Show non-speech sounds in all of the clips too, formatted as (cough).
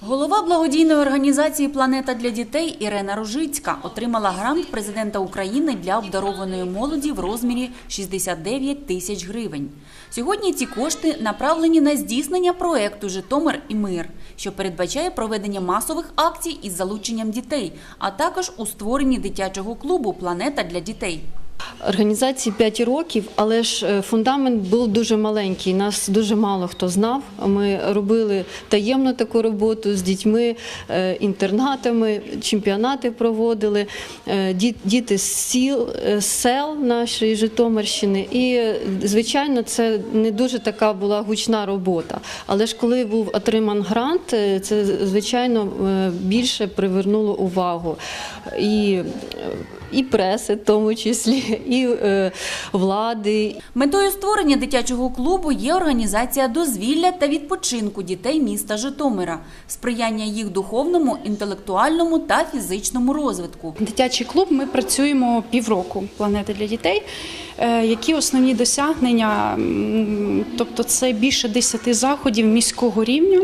Голова благодійної організації Планета для дітей Ірена Ружицька отримала грант президента України для обдарованої молоді в розмірі 69 тисяч гривень. Сьогодні ці кошти направлені на здійснення проекту Житомир і мир, що передбачає проведення масових акцій із залученням дітей, а також у створенні дитячого клубу Планета для дітей. Організації 5 років, але ж е, фундамент був дуже маленький. Нас дуже мало хто знав. Ми робили таємно таку роботу з дітьми, е, інтернатами, чемпіонати проводили. Е, Діти з сіл, з сел нашої Житомирщини. І, звичайно, це не дуже така була гучна робота. Але ж коли був отриман грант, це звичайно більше привернуло увагу. І, і преси, в тому числі, (laughs) і е, влади, Метою створення дитячого клубу є організація дозвілля та відпочинку дітей міста Житомира, сприяння їх духовному, інтелектуальному та фізичному розвитку. Дитячий клуб ми працюємо півроку планети для дітей. Е, Які основні досягнення? Тобто, це більше 10 заходів міського рівня.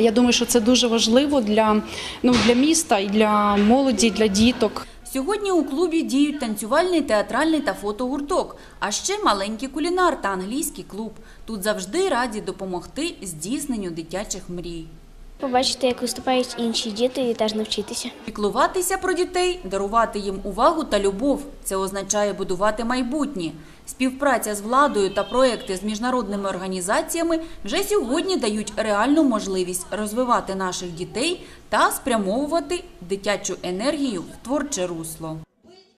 Я думаю, що це дуже важливо для, ну, для міста і для молоді, для діток. Сьогодні у клубі діють танцювальний, театральний та фотогурток, а ще маленький кулінар та англійський клуб. Тут завжди раді допомогти здійсненню дитячих мрій. Побачити, як виступають інші діти, і теж навчитися. Піклуватися про дітей, дарувати їм увагу та любов це означає будувати майбутнє. Співпраця з владою та проекти з міжнародними організаціями вже сьогодні дають реальну можливість розвивати наших дітей та спрямовувати дитячу енергію в творче русло.